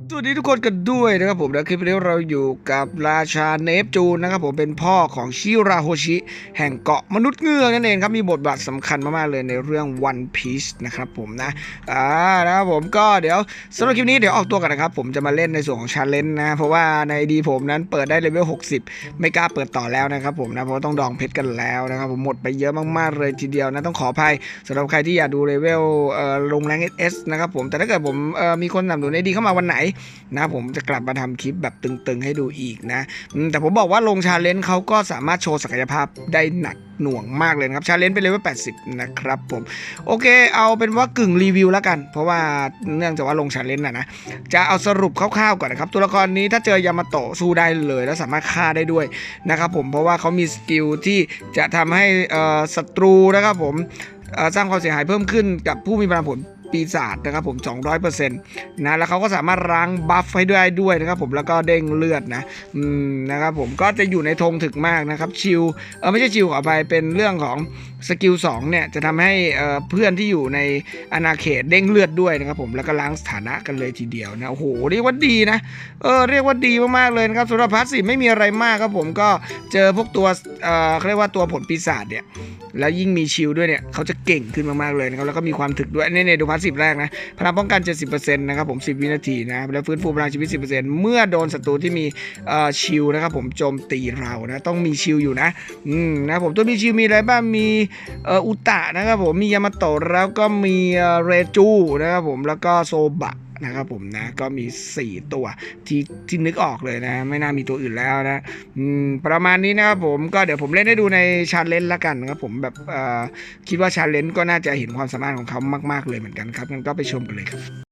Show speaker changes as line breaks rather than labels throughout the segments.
สวัสดีทุกคนกันด้วยนะครับผมและคลิปนี้เราอยู่กับราชาเนปจูนนะครับผมเป็นพ่อของชิราโฮชิ แห่งเกาะมนุษย์เงือกนั่นเองครับมีบทบาทสำคัญมากๆเลยในเรื่อง One Piece นะครับผมนะอ่านะครับผมก็เดี๋ยวสำหรับคลิปนี้เดี๋ยวออกตัวกันนะครับ ผมจะมาเล่นในส่วนของชาเลนจ์นะ เพราะว่าในดีผมนั้นเปิดได้เลเวล60 ไม่กล้าเปิดต่อแล้วนะครับผมนะเพราะต้องดองเพชรกันแล้วนะครับผมหมดไปเยอะมากๆเลยทีเดียวนะต้องขออภัยสำหรับใครที่อยากดูเลเวลลงแรงเอสนะครับผมแต่ถ้าเกิดผมมีคนสนับสนุนในดีเข้ามาวันไหนนะผมจะกลับมาทำคลิปแบบตึงๆให้ดูอีกนะ แต่ผมบอกว่าลงชาเลนจ์เขาก็สามารถโชว์ศักยภาพได้หนักหน่วงมากเลยครับชาเลนจ์เป็นเลเวล80 นะครับผมโอเคเอาเป็นว่ากึ่งรีวิวแล้วกัน เพราะว่าเนื่องจากว่าลงชาเลนจ์นะนะจะเอาสรุปคร่าวๆก่อนนะครับ ตัวละครนี้ถ้าเจอยามาโตะสู้ได้เลย แล้วสามารถฆ่าได้ด้วยนะครับผมเพราะว่าเขามีสกิลที่จะทำให้ศัตรูนะครับผมสร้างความเสียหายเพิ่มขึ้นกับผู้มีพลังผล ปีศาจนะครับผม200%นะแล้วเขาก็สามารถล้างบัฟให้ด้วยด้วยนะครับผมแล้วก็เด้งเลือดนะอืมนะครับผมก็จะอยู่ในธงถึกมากนะครับชิลเออไม่ใช่ชิลขอไปเป็นเรื่องของสกิล2เนี่ยจะทำให้เพื่อนที่อยู่ในอาณาเขตเด้งเลือดด้วยนะครับผมแล้วก็ล้างสถานะกันเลยทีเดียวนะโอ้โหเรียกว่าดีนะเออเรียกว่าดีมากๆเลยนะครับสำหรับพาร์สิไม่มีอะไรมากครับผมก็เจอพวกตัวเออเาเรียกว่าตัวผลปีศาจเนี่ยแล้วยิ่งมีชิลด้วยเนี่ยเขาจะเก่งขึ้นมากๆเลยนะครับแล้วก็มีความถึกด้วยนี่ในดูพาร์ทสิบแรกนะพลังป้องกัน 70%นะครับผม 10 วินาทีนะแล้วฟื้นฟูพลังชีวิต 10%เมื่อโดนศัตรูที่มีชิลนะครับผมโจมตีเรานะต้องมีชิลอยู่นะอืมนะผมตัวมีชิลมีอะไรบ้างมีอ,อ,อุตะนะครับผมมียามาโตะแล้วก็มีเรจูนะครับผมแล้วก็โซบะ นะครับผมนะก็มี 4 ตัวที่ที่นึกออกเลยนะ ไม่น่ามีตัวอื่นแล้วนะประมาณนี้นะครับผมก็เดี๋ยวผมเล่นให้ดูในชาเลนจ์ละกันนะครับผมแบบคิดว่าชาเลนจ์ก็น่าจะเห็นความสามารถของเขามาก ๆ เลยเหมือนกันครับงั้นก็ไปชมกันเลยครับ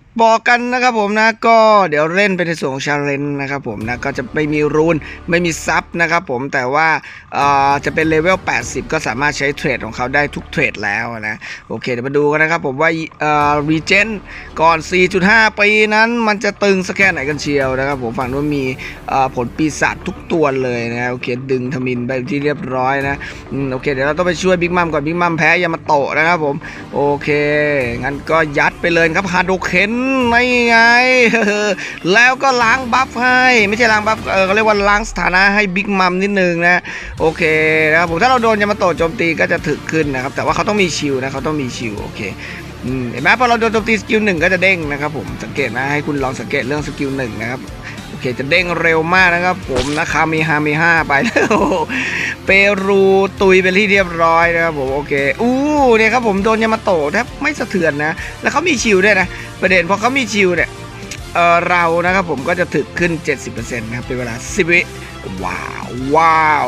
บอกกันนะครับผมนะก็เดี๋ยวเล่นไปในส่วนของชาเลน์นะครับผมนะก็จะไม่มีรูนไม่มีซับนะครับผมแต่ว่าเอ่อจะเป็นเลเวล 80 ก็สามารถใช้เทรดของเขาได้ทุกเทรดแล้วนะโอเคเดี๋ยวมาดูกันนะครับผมว่าเอ่อรีเจนก่อน 4.5 ปีนั้นมันจะตึงสักแค่ไหนกันเชียวนะครับผมฝั่งนู้นมีเอ่อผลปีศาจทุกตัวเลยนะโอเคดึงทมินไปที่เรียบร้อยนะอืมโอเคเดี๋ยวเราต้องไปช่วยบิ๊กมัมก่อนบิ๊กมัมแพ้ยามาโตะนะครับผมโอเคงั้นก็ยัดไปเลยครับฮาโดเคนไม่ไง แล้วก็ล้างบัฟให้ ไม่ใช่ล้างบัฟเออเขาเรียกว่าล้างสถานะให้บิ๊กมัมนิดนึงนะ โอเคนะครับผมถ้าเราโดนยามาโตะโจมตีก็จะถึกขึ้นนะครับ แต่ว่าเขาต้องมีชิลนะเขาต้องมีชิลโอเคอืมเห็นไหมพอเราโดนโจมตีสกิลหนึ่งก็จะเด้งนะครับผมสังเกตนะให้คุณลองสังเกตเรื่องสกิลหนึ่งนะครับโอเคจะเด้งเร็วมากนะครับ ผมนะคามีฮามีห้าไปแล้วเปรูตุยเป็นที่เรียบร้อยนะครับผมโอเคอู้เนี่ยครับผมโดนยามาโตะแทบไม่สะเทือนนะ แล้วเขามีชิลด้วยนะ ประเด็นพอเขามีชิลเนี่ยเออเรานะครับผมก็จะถึกขึ้น 70%นะครับเป็นเวลา 10 วิว้าวว้าว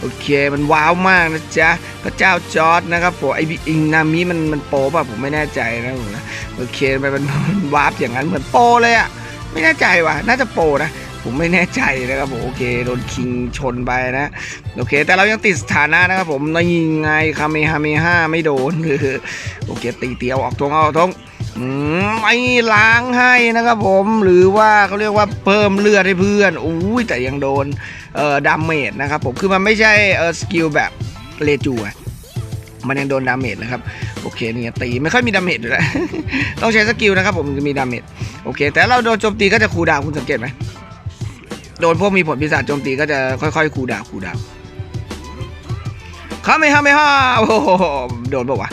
โอเคมันว้าวมากนะจ๊ะพระเจ้าจอร์ดนะครับผมไออิงนามิมันมันโปป่ะผมไม่แน่ใจนะผมนะโอเคมันมันมันวาร์ปอย่างนั้นเหมือนโปเลยอะไม่แน่ใจว่ะน่าจะโปนะผมไม่แน่ใจนะครับผมโอเคโดนคิงชนไปนะโอเค แต่เรายังติดสถานะนะครับผมนี่ไงคาเมฮาเมห้าไม่โดนโอเคตีเตียวออกทงเอาอกทง ไม่ล้างให้นะครับผมหรือว่าเขาเรียกว่าเพิ่มเลือดให้เพื่อนอุ้ยแต่ยังโดนเอ่อดาเมจนะครับผมคือมันไม่ใช่เอ่อสกิลแบบเลจูอะมันยังโดนดาเมจนะครับโอเคเนี่ยตีไม่ค่อยมีดาเมจอยู่แล้วต้องใช้สกิลนะครับผมจะมีดาเมจโอเค แต่เราโดนโจมตีก็จะคูดาวคุณสังเกตไหมโดนพวกมีผลปีศาจโจมตีก็จะค่อยๆคูดาวคูดาวข้าไม่ห้าไม่ห้าโอ้โหโดนปะวะ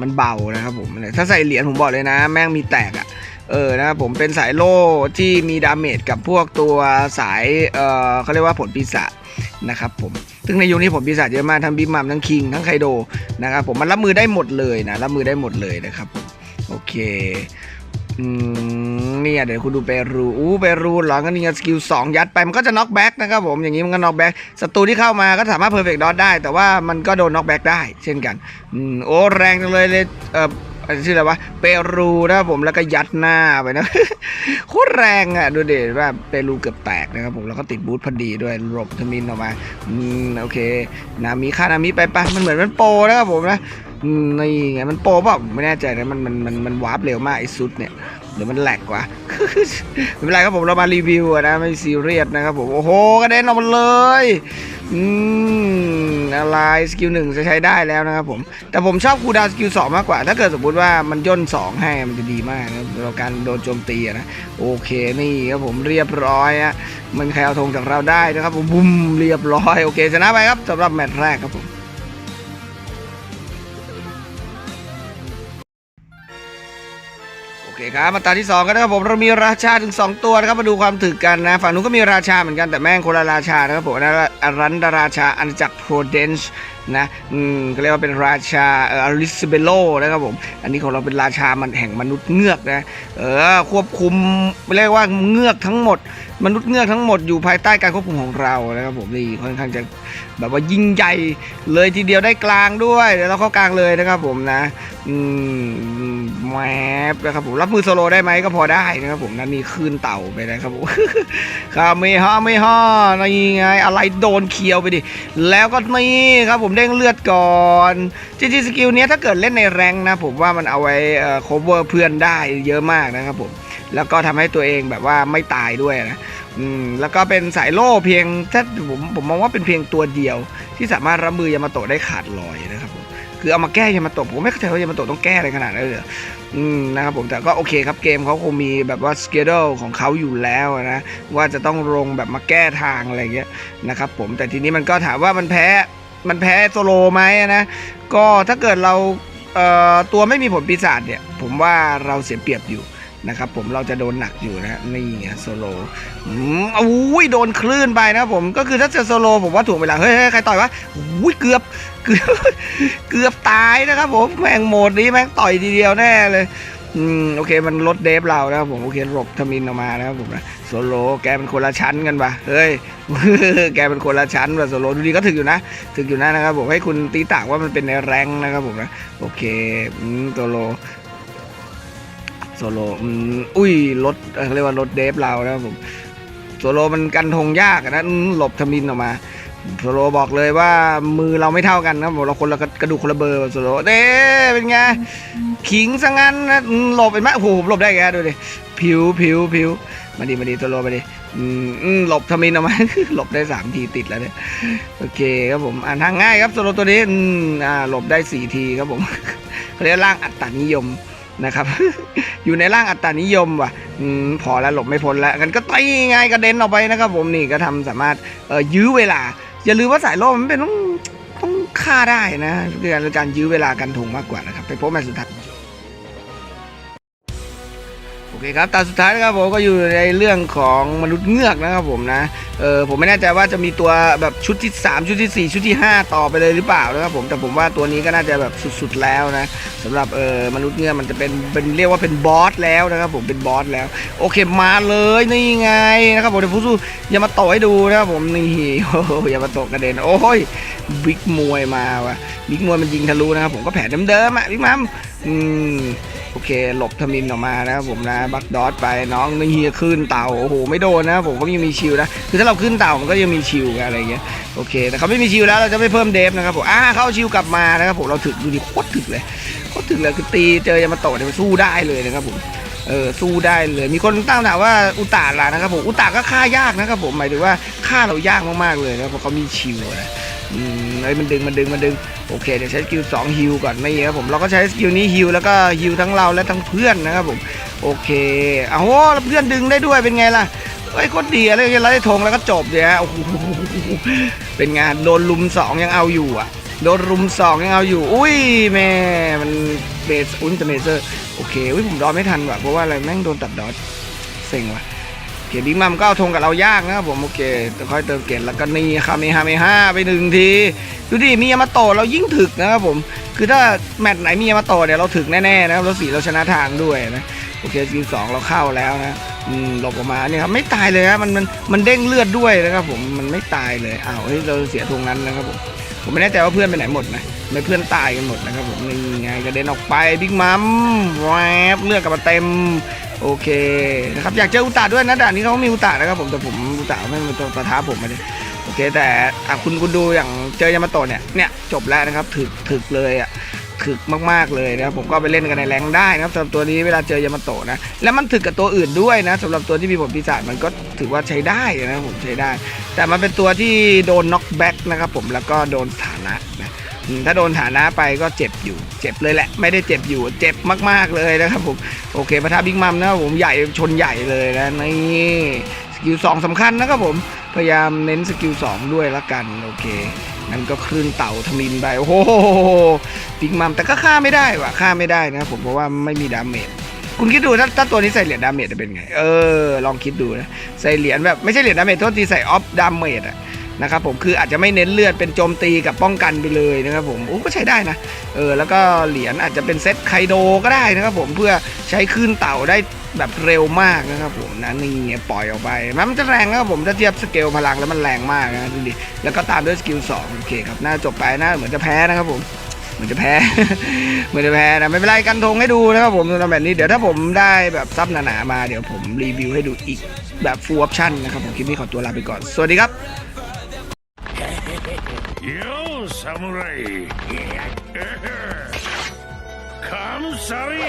มันเบานะครับผมถ้าใส่เหรียญผมบอกเลยนะ แม่งมีแตกอะ่ะเออนะครับผมเป็นสายโล่ที่มีดาเมจกับพวกตัวสายเออเขาเรียกว่าผลปีศาจนะครับผมซึ่งในยุคนี้ผมปีศาจเยอะมากทั้งบิมมัมทั้งคิงทั้งไคโดนะครับผมมันรับมือได้หมดเลยนะรับมือได้หมดเลยนะครับผมโอเคอืม เนี่ยเดี๋ยวคุณดูเปรูอู้เปรูหรองั้นนี่สกิลสองยัดไปมันก็จะน็อกแบ็กนะครับผมอย่างนี้มันก็น็อกแบ็กศัตรูที่เข้ามาก็สามารถเพอร์เฟกต์ดอทได้ แต่ว่ามันก็โดนน็อกแบ็กได้ เช่นกันอืมโอ้แรงจังเลยเลยเอออชื่ออะไรวะเปรูนะครับผมแล้วก็ยัดหน้าไปนะโคตรแรงอะดูเด็ว่าเปรูเกือบแตกนะครับผมแล้วก็ติดบูทพอดีด้วยหลบทมินออกมาอืมโอเค นามิค่านามิไปไปมันเหมือนมันโปรนะครับผมนะนี่ไงมันโปรเปล่าไม่แน่ใจนะมันมันมันมันวาร์ปเร็วมากไอ้ซุดเนี่ย หรือมันแหลกกว่าไม่เป็นไรครับผมเรามารีวิวอะนะไม่ซีเรียสนะครับผมโอ้โหกระเด็นออกมาเลยอืมอะไรสกิลหนึ่งจะใช้ได้แล้วนะครับผมแต่ผมชอบคูดาวสกิลสองมากกว่า ถ้าเกิดสมมติว่ามันย่นสองให้มันจะดีมากนะเราการโดนโจมตีนะโอเคนี่ครับผมเรียบร้อยอะมันใครเอาธงจากเราได้นะครับผมบุ้มเรียบร้อยโอเคชนะไปครับสำหรับแมตช์แรกครับผม คครับมาตาที่2กันนะครับผมเรามีราชาถึง 2 ตัวนะครับมาดูความถึกกันนะฝั่งนู้นก็มีราชาเหมือนกันแต่แม่งคนละราชานะครับผมนะอารันดาราชาอาณาจักรโปรเดนช์นะอืมก็เรียกว่าเป็นราชาเออลิซเบโลนะครับผม อันนี้ของเราเป็นราชามันแห่งมนุษย์เงือกนะเออควบคุมเรียกว่าเงือกทั้งหมด มนุษย์เงือกทั้งหมดอยู่ภายใต้การควบคุมของเรานะครับผมนี่ค่อนข้างจะแบบว่ายิ่งใหญ่เลยทีเดียวได้กลางด้วยเดี๋ยวเราเข้ากลางเลยนะครับผมนะอืม แมปนะครับผมรับมือโซโลได้ไหมก็พอได้นะครับผมนั่นนี่คืนเต่าไปนะครับผมครับไม่ฮ่าไม่ฮ่านี่ไงอะไรโดนเคียวไปดิ แล้วก็นี่ครับผมเด้งเลือดก่อนจริงๆสกิลเนี้ยถ้าเกิดเล่นในแรงนะ ผมว่ามันเอาไว้เอ่อ cover เพื่อนได้เยอะมากนะครับผมแล้วก็ทำให้ตัวเองแบบว่าไม่ตายด้วยนะอืมแล้วก็เป็นสายโล่เพียงถ้าผมผมมองว่าเป็นเพียงตัวเดียว ที่สามารถรับมือยามาโตะได้ขาดลอยนะครับผม คือเอามาแก้ยามาโตะผมไม่เข้าใจว่ายามาโตะต้องแก้อะไรขนาดนั้นเลยเหรออืมนะครับผมแต่ก็โอเคครับเกมเขาคงมีแบบว่าสเกดลของเขาอยู่แล้วนะว่าจะต้องลงแบบมาแก้ทางอะไรเงี้ยนะครับผมแต่ทีนี้มันก็ถามว่ามันแพ้มันแพ้โซโลไหมนะก็ถ้าเกิดเราเอ่อตัวไม่มีผลปีศาจเนี่ย ผมว่าเราเสียเปรียบอยู่ นะครับผมเราจะโดนหนักอยู่นะนี่ไงโซโลอืมอุ้ยโดนคลื่นไปนะครับผมก็คือถ้าจะโซโลผมว่าถูกเวลาเฮ้ยเฮ้ยใครต่อยวะอุ้ยเกือบเกือบเกือบตายนะครับผมแม่งโหมดนี้แม่งต่อยทีเดียวแน่เลยอืมโอเคมันลดเดฟเรานะครับผมโอเคหลบทมินออกมานะครับผมนะโซโลแกเป็นคนละชั้นกันปะเฮ้ยแกเป็นคนละชั้นว่ะโซโลดูดีก็ถึกอยู่นะ ถึกอยู่นะนะครับผมให้คุณตีต่างว่ามันเป็นในแรงนะครับผมนะโอเคอืมโซโล โซโลอุ้ยรถเรียกว่ารถเดฟเรานะครับผมโซโลมันกันธงยากนะหลบทมินออกมาโซโลบอกเลยว่ามือเราไม่เท่ากันนะผมเราคนละกระดูกคนละเบอร์โซโลเด้เป็นไงขิงซะงั้นนะหลบเห็นไหมโอ้โหหลบได้ไงดูดิผิวผิวผิวมาดิมาดิโซโลมาดิหลบทมินออกมาหลบได้สามทีติดแล้วเนี่ยโอเคครับผมอ่านทางง่ายครับโซโลตัวนี้อ่าหลบได้สี่ทีครับผมเขาเรียกร่างอัตตานิยม นะครับ อยู่ในร่างอัตตานิยมว่ะอพอแล้วหลบไม่พ้นแล้วกันก็ตีไงกระเด็นออกไปนะครับ ผมนี่ก็ทำสามารถเอ่อยื้อเวลา อย่าลืมว่าสายโลมมันเป็นต้องต้องฆ่าได้นะคือการการยื้อเวลากันทงมากกว่านะครับ ไปพบแมตช์สุดท้าย โอเคครับตาสุดท้ายนะครับผมก็อยู่ในเรื่องของมนุษย์เงือกนะครับผมนะเออผมไม่แน่ใจว่าจะมีตัวแบบชุดที่ 3 ชุดทีสี่ 4 ชุดที่ 5 ต่อไปเลยหรือเปล่านะครับผมแต่ผมว่าตัวนี้ก็น่าจะแบบสุดๆแล้วนะสำหรับเออมนุษย์เงือกมันจะเป็นเป็นเรียกว่าเป็นบอสแล้วนะครับผมเป็นบอสแล้ว โอเคมาเลยนี่ไงนะครับผมเดี๋ยวผู้สู้อย่ามาต่อให้ดูนะครับผมนี่โอ้โหอย่ามาตกกระเด็นโอ้ย บิ๊กมวยมาว่ะบิ๊กมวยมันยิงทะลุนะครับผมก็แผนเดิมๆอะบิ๊กมัมอืมโอเค หลบทมินออกมานะครับผมนะบักดอทไปน้องนี่ขึ้นเต่าโอ้โหไม่โดนนะผมก็ยังมีชิลนะคือถ้าเราขึ้นเต่ามันก็ยังมีชิลอะไรเงี้ยโอเคแต่เขาไม่มีชิลแล้วเราจะไม่เพิ่มเดฟนะครับผมอ่าเขาเอาชิลกลับมานะครับผมเราถึกดูดิโคตรถึกเลยโคตรถึกเลยคือตีเจอยามาโตะเนี่ยมันสู้ได้เลยนะครับผมเออสู้ได้เลยมีคนตั้งถามว่าอุตาล่ะนะครับผมอุตาก็ฆ่ายากนะครับผมหมายถึงว่าฆ่าเรายากมากๆเลยนะเพราะเขามีชิวนะ อืมเอ้ยมันดึงมันดึงมันดึงโอเคเดี๋ยวใช้สกิลสองฮิวก่อนนี่ครับผมเราก็ใช้สกิลนี้ฮิวแล้วก็ฮิวทั้งเราและทั้งเพื่อนนะครับผมโอเคเอาโหแล้วเพื่อนดึงได้ด้วยเป็นไงล่ะเฮ้ยโคตรดีอะเลยเราได้ธงแล้วก็จบเลยฮะโอ้โหเป็นไงานโดนลุมสองยังเอาอยู่อะโดนรุมสองยังเอาอยู่ อุ้ยแม่มันเบสอุนจะเมเซอร์โอเคอุ้ยผมดอไม่ทันว่ะเพราะว่าอะไรแม่งโดนตัดดอทเซ็งว่ะ เคบิ๊กมัมก็เอาธงกับเรายากนะครับผมโอเคจะค่อยเติมเกตแล้วก็นี่คาเมฮาเมฮาไปหนึ่งทีดูดิมียามาโตเรายิ่งถึกนะครับผมคือถ้าแมตช์ไหนมียามาโตเนี่ยเราถึกแน่ๆนะครับเราสีเราชนะทางด้วยนะโอเคสกิลสองเราเข้าแล้วนะอืมหลบออกมาเนี่ยครับไม่ตายเลยนะมันมันมันเด้งเลือดด้วยนะครับผมมันไม่ตายเลยอ้าวเฮ้ยเราเสียธงนั้นนะครับผมผมไม่แน่ใจว่าเพื่อนไปไหนหมดนะไม่เพื่อนตายกันหมดนะครับผมนี่ไงกระเด็นออกไปบิ๊กมัมแวบเลือดกลับมาเต็ม โอเคนะครับอยากเจออุตาด้วยนะด่านนี้เขามีอุตานะครับผมแต่ผมอุตาไม่มาประท้าผมมาดิโอเคแต่คุณคุณดูอย่างเจอยามาโตะเนี่ยเนี่ยจบแล้วนะครับถึกถึกเลยอะถึกมากๆเลยนะครับผมก็ไปเล่นกันในแรงได้นะครับสำหรับตัวนี้เวลาเจอยามาโตะนะแล้วมันถึกกับตัวอื่นด้วยนะสำหรับตัวที่มีผลปีศาจมันก็ถือว่าใช้ได้นะครับผมใช้ได้ แต่มันเป็นตัวที่โดนน็อกแบ็กนะครับผมแล้วก็โดนฐานะ ถ้าโดนฐานะไปก็เจ็บอยู่ เจ็บเลยแหละ ไม่ได้เจ็บอยู่ เจ็บมาก ๆเลยนะครับผม โอเคประทาบิ๊กมัมนะครับผม ใหญ่ชนใหญ่เลยนะ นี่สกิลสองสำคัญนะครับผม พยายามเน้นสกิลสองด้วยละกัน โอเคนั่นก็คลื่นเต่าทมินไป โอ้โหบิ๊กมัม แต่ก็ฆ่าไม่ได้ว่ะ ฆ่าไม่ได้นะครับผม เพราะว่าไม่มีดาเมจคุณคิดดูถ้าถ้าตัวนี้ใส่เหรียญดาเมจจะเป็นไง เออ ลองคิดดูนะ ใส่เหรียญแบบไม่ใช่เหรียญดาเมจโทษทีใส่ออฟดาเมจอะ นะครับผมคืออาจจะไม่เน้นเลือดเป็นโจมตีกับป้องกันไปเลยนะครับผมโอ้ก็ใช้ได้นะเออแล้วก็เหรียญอาจจะเป็นเซตไคโดก็ได้นะครับผมเพื่อใช้คลื่นเต่าได้แบบเร็วมากนะครับผมนะนี่ไงปล่อยออกไปมันจะแรงนะครับผมถ้าเทียบสเกลพลังแล้วมันแรงมากนะดูดิแล้วก็ตามด้วยสกิลสองโอเคครับน่าจบไปน่าเหมือนจะแพ้นะครับผมเหมือนจะแพ้ เหมือนจะแพ้นะไม่เป็นไรกันธงให้ดูนะครับผมสำหรับแบบนี้เดี๋ยวถ้าผมได้แบบซับหนาๆมาเดี๋ยวผมรีวิวให้ดูอีกแบบ full option นะครับผมคลิปนี้ขอตัวลาไปก่อน สวัสดีครับ
samurai! Come, sorry!